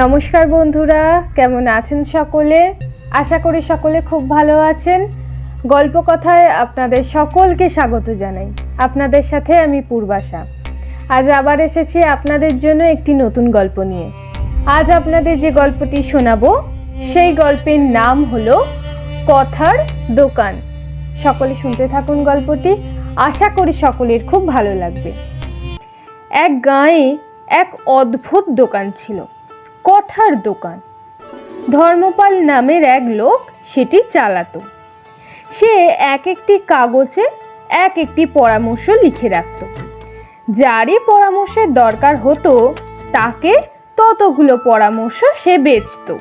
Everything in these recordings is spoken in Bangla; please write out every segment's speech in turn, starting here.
নমস্কার বন্ধুরা, কেমন আছেন সকলে? আশা করি সকলে খুব ভালো আছেন। গল্প কথায় আপনাদের সকলকে স্বাগত জানাই। আপনাদের সাথে আমি পূর্বাশা। আজ আবার এসেছি আপনাদের জন্য একটি নতুন গল্প নিয়ে। আজ আপনাদের যে গল্পটি শোনাবো, সেই গল্পের নাম হলো কথার দোকান। সকলে শুনতে থাকুন গল্পটি। আশা করি সকলের খুব ভালো লাগবে। এক গাঁয়ে এক অদ্ভুত দোকান ছিল। কথার দোকান। ধর্মপাল নামের এক লোক সেটি চালাতো। সে এক একটি কাগজে এক একটি পরামর্শ লিখে রাখত। যারই পরামর্শের দরকার হতো, তাকে ততগুলো পরামর্শ সে বেচত।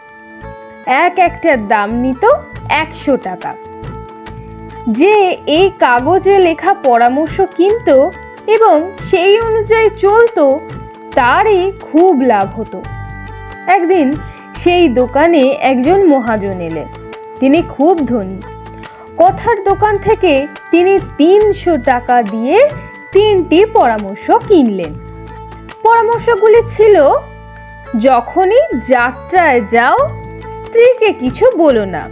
এক একটার দাম নিত একশো টাকা। যে এই কাগজে লেখা পরামর্শ কিনতো এবং সেই অনুযায়ী চলতো, তারই খুব লাভ হতো। একদিন সেই দোকানে একজন মহাজন এলেন। তিনি খুব ধনী। কথার দোকান থেকে তিনি তিনশো টাকা দিয়ে তিনটি পরামর্শ কিনলেন। পরামর্শগুলি ছিল, যখনই যাত্রায় যাও, স্ত্রীকে কিছু বলো না।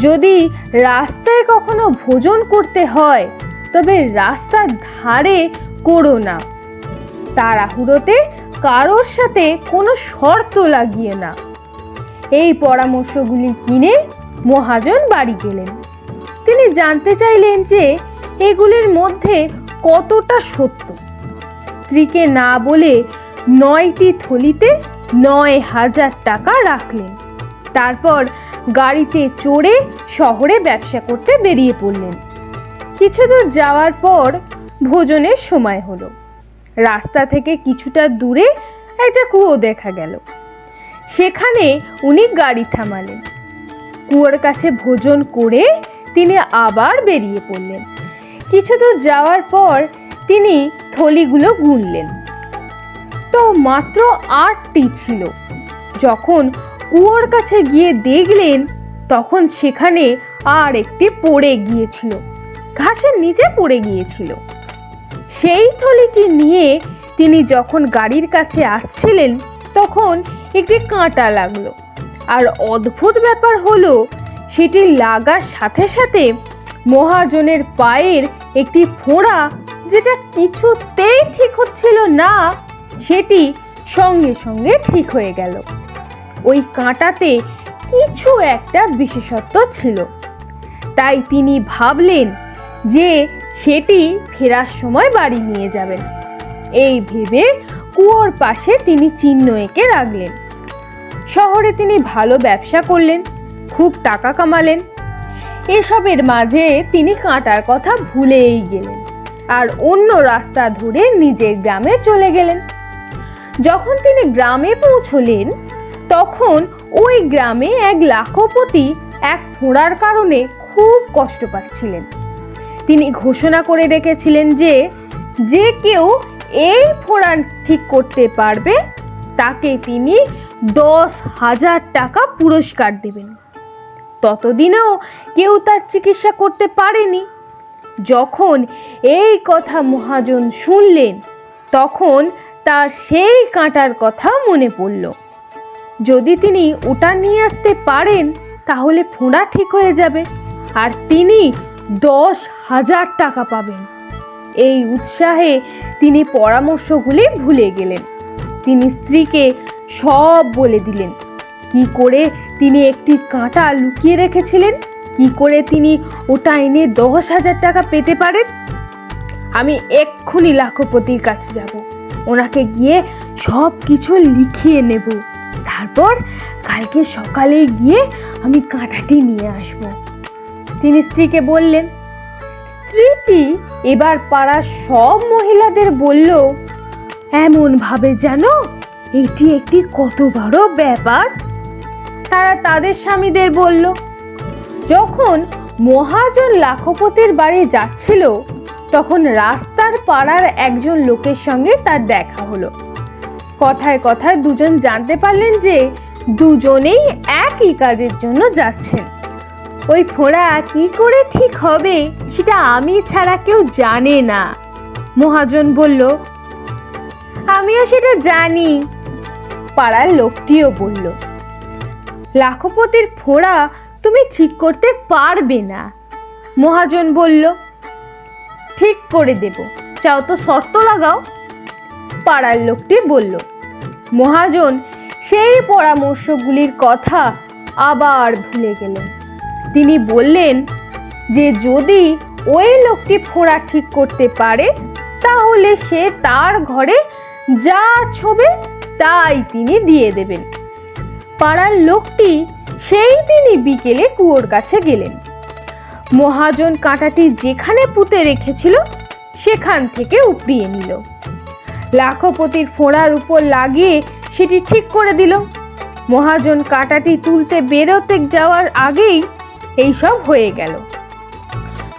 যদি রাস্তায় কখনো ভোজন করতে হয়, তবে রাস্তার ধারে করো না। তাড়াহুড়োতে কারোর সাথে কোনো শর্ত লাগিয়ে না। এই পরামর্শগুলি কিনে মহাজন বাড়ি গেলেন। তিনি জানতে চাইলেন যে এগুলির মধ্যে কতটা সত্য। স্ত্রীকে না বলে নয়টি থলিতে নয় হাজার টাকা রাখলেন। তারপর গাড়িতে চড়ে শহরে ব্যবসা করতে বেরিয়ে পড়লেন। কিছু দূর যাওয়ার পর ভোজনের সময় হলো। রাস্তা থেকে কিছুটা দূরে একটা কুয়ো দেখা গেল। সেখানে উনি গাড়ি থামালেন। কুয়োর কাছে ভোজন করে তিনি আবার বেরিয়ে পড়লেন। কিছু দূর যাওয়ার পর তিনি থলিগুলো গুনলেন। তো মাত্র আটটি ছিল। যখন কুয়োর কাছে গিয়ে দেখলেন, তখন সেখানে আর একটি পড়ে গিয়েছিল। ঘাসের নিচে পড়ে গিয়েছিল। সেই থলিটি নিয়ে তিনি যখন গাড়ির কাছে আসছিলেন, তখন একটি কাঁটা লাগল। আর অদ্ভুত ব্যাপার হলো, সেটি লাগার সাথে সাথে মহাজনের পায়ের একটি ফোঁড়া, যেটা কিছুতেই ঠিক হচ্ছিল না, সেটি সঙ্গে সঙ্গে ঠিক হয়ে গেল। ওই কাঁটাতে কিছু একটা বিশেষত্ব ছিল। তাই তিনি ভাবলেন যে সেটি ফেরার সময় বাড়ি নিয়ে যাবেন। এই ভেবে কুয়োর পাশে তিনি চিহ্ন এঁকে রাখলেন। শহরে তিনি ভালো ব্যবসা করলেন, খুব টাকা কামালেন। এসবের মাঝে তিনি কাঁটার কথা ভুলেই গেলেন আর অন্য রাস্তা ধরে নিজের গ্রামে চলে গেলেন। যখন তিনি গ্রামে পৌঁছলেন, তখন ওই গ্রামে এক লাখপতি এক ফোঁড়ার কারণে খুব কষ্ট পাচ্ছিলেন। তিনি ঘোষণা করে রেখেছিলেন যে যে কেউ এই ফোড়া ঠিক করতে পারবে, তাকে তিনি দশ হাজার টাকা পুরস্কার দেবেন। ততদিনেও কেউ তার চিকিৎসা করতে পারেনি। যখন এই কথা মহাজন শুনলেন, তখন তার সেই কাঁটার কথা মনে পড়ল। যদি তিনি ওটা নিয়ে আসতে পারেন, তাহলে ফোঁড়া ঠিক হয়ে যাবে। আর তিনি দশ হাজার টাকা পাবেন। এই উৎসাহে তিনি পরামর্শগুলি ভুলে গেলেন। তিনি স্ত্রীকে সব বলে দিলেন। কি করে তিনি একটি কাঁটা লুকিয়ে রেখেছিলেন? কি করে তিনি ওটা এনে দশ হাজার টাকা পেতে পারেন? আমি এক্ষুনি লাখপতির কাছে যাব। ওনাকে গিয়ে সব কিছু লিখিয়ে নেব। তারপর কালকে সকালে গিয়ে আমি কাঁটাটি নিয়ে আসব। তিনি স্ত্রীকে বললেন স্ত্রীটি এবার পাড়ার সব মহিলাদের বলল এমন ভাবে জানো এটি একটি কত বড় ব্যাপার? তারা তাদের স্বামীদের বলল, যখন মহাজন লাখপতির বাড়ি যাচ্ছিল, তখন রাস্তার পাড়ার একজন লোকের সঙ্গে তার দেখা হলো। কথায় কথায় দুজন জানতে পারলেন যে দুজনেই একই কাজের জন্য যাচ্ছেন। ওই ফোঁড়া কি করে ঠিক হবে? সেটা আমি ছাড়া কেউ জানে না। মহাজন বলল, আমিও সেটা জানি। পাড়ার লোকটিও বলল, লাখপতির ফোড়া তুমি ঠিক করতে পারবে না। মহাজন বলল, ঠিক করে দেব। চাও তো শর্ত লাগাও। পাড়ার লোকটি বলল, মহাজন, সেই পরামর্শগুলির কথা আবার ভুলে গেলেন। তিনি বললেন যে যদি ওই লোকটি ফোড়া ঠিক করতে পারে, তাহলে সে তার ঘরে যা ছবে তাই তিনি দিয়ে দেবেন। পাড়ার লোকটি সেই দিনই বিকেলে কুয়োর কাছে গেলেন। মহাজন কাঁটাটি যেখানে পুঁতে রেখেছিল, সেখান থেকে উপড়িয়ে নিল। লাখপতির ফোঁড়ার উপর লাগিয়ে সেটি ঠিক করে দিল। মহাজন কাঁটাটি তুলতে বেরোতে যাওয়ার আগেই এইসব হয়ে গেল।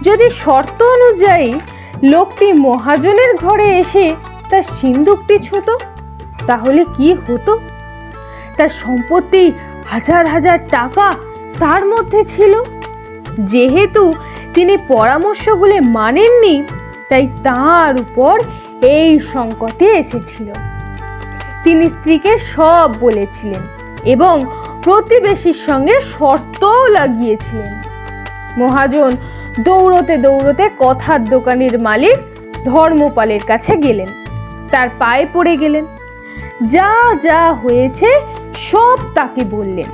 যদি শর্ত অনুযায়ী লোকটি মহাজনের ঘরে এসে তার সিন্দুকটি ছুঁত তাহলে কি হতো? তার সম্পত্তি হাজার হাজার টাকা তার মধ্যে ছিল। যেহেতু তিনি পরামর্শগুলি মানেননি, তাই তার উপর এই সংকটে এসেছিল। তিনি স্ত্রীকে সব বলেছিলেন এবং প্রতিবেশীর সঙ্গে শর্তও লাগিয়েছিলেন। মহাজন দৌড়তে দৌড়তে কথার দোকানের মালিক ধর্মপালের কাছে গেলেন। তার পায়ে পড়ে গেলেন। যা যা হয়েছে সব তাকে বললেন।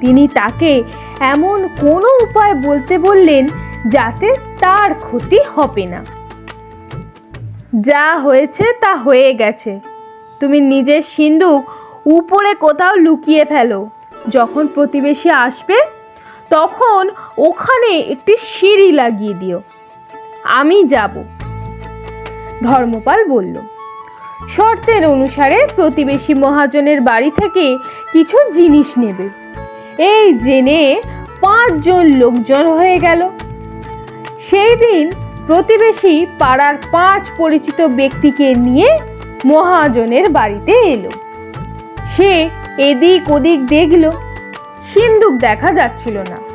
তিনি তাকে এমন কোনো উপায় বলতে বললেন যাতে তার ক্ষতি হবে না। যা হয়েছে তা হয়ে গেছে। তুমি নিজের সিন্ধুক উপরে কোথাও লুকিয়ে ফেলো। যখন প্রতিবেশী আসবে তখন ওখানে একটি সিঁড়ি লাগিয়ে দিও। আমি যাব। ধর্মপাল বলল, শর্তের অনুসারে প্রতিবেশী মহাজনের বাড়ি থেকে কিছু জিনিস নেবে। এই জেনে পাঁচজন লোকজন হয়ে গেল। সেই দিন প্রতিবেশী পাড়ার পাঁচ পরিচিত ব্যক্তিকে নিয়ে মহাজনের বাড়িতে এলো। সে এদিক ওদিক দেখল সিন্দুক দেখা যাচ্ছিল না।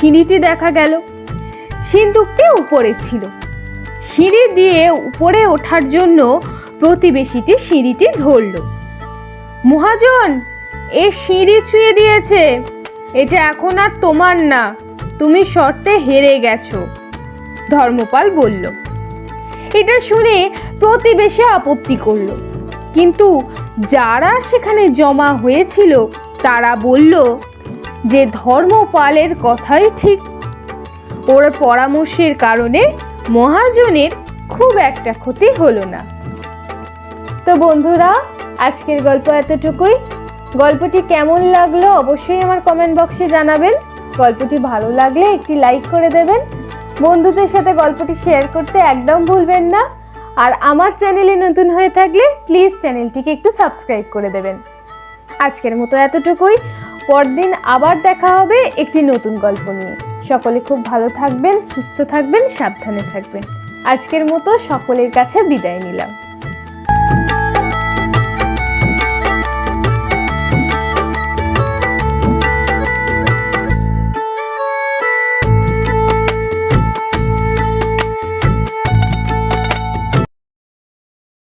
সিঁড়িটি দেখা গেল। সিন্দুকটি উপরে ছিল। সিঁড়ি দিয়ে উপরে ওঠার জন্য প্রতিবেশীটি সিঁড়িটি ধরল। মহাজন, এ সিঁড়ি ছুঁয়ে দিয়েছে। এটা এখন আর তোমার না, তুমি শর্তে হেরে গেছো। ধর্মপাল বলল। এটা শুনে প্রতিবেশী আপত্তি করল। কিন্তু যারা সেখানে জমা হয়েছিল, তারা বলল যে ধর্মপালের কথাই ঠিক। ওর পরামর্শের কারণে মহাজনের খুব একটা ক্ষতি হলো না। তো বন্ধুরা, আজকের গল্প এতটুকুই। গল্পটি কেমন লাগল অবশ্যই আমার কমেন্ট বক্সে জানাবেন। গল্পটি ভালো লাগলে একটি লাইক করে দেবেন। বন্ধুদের সাথে গল্পটি শেয়ার করতে একদম ভুলবেন না। আর আমার চ্যানেলে নতুন হয়ে থাকলে প্লিজ চ্যানেলটিকে একটু সাবস্ক্রাইব করে দেবেন। আজকের মতো এতটুকুই। পরদিন আবার দেখা হবে একটি নতুন গল্প নিয়ে। সকলে খুব ভালো থাকবেন, সুস্থ থাকবেন, সাবধানে থাকবেন। আজকের মতো সকলের কাছে বিদায় নিলাম।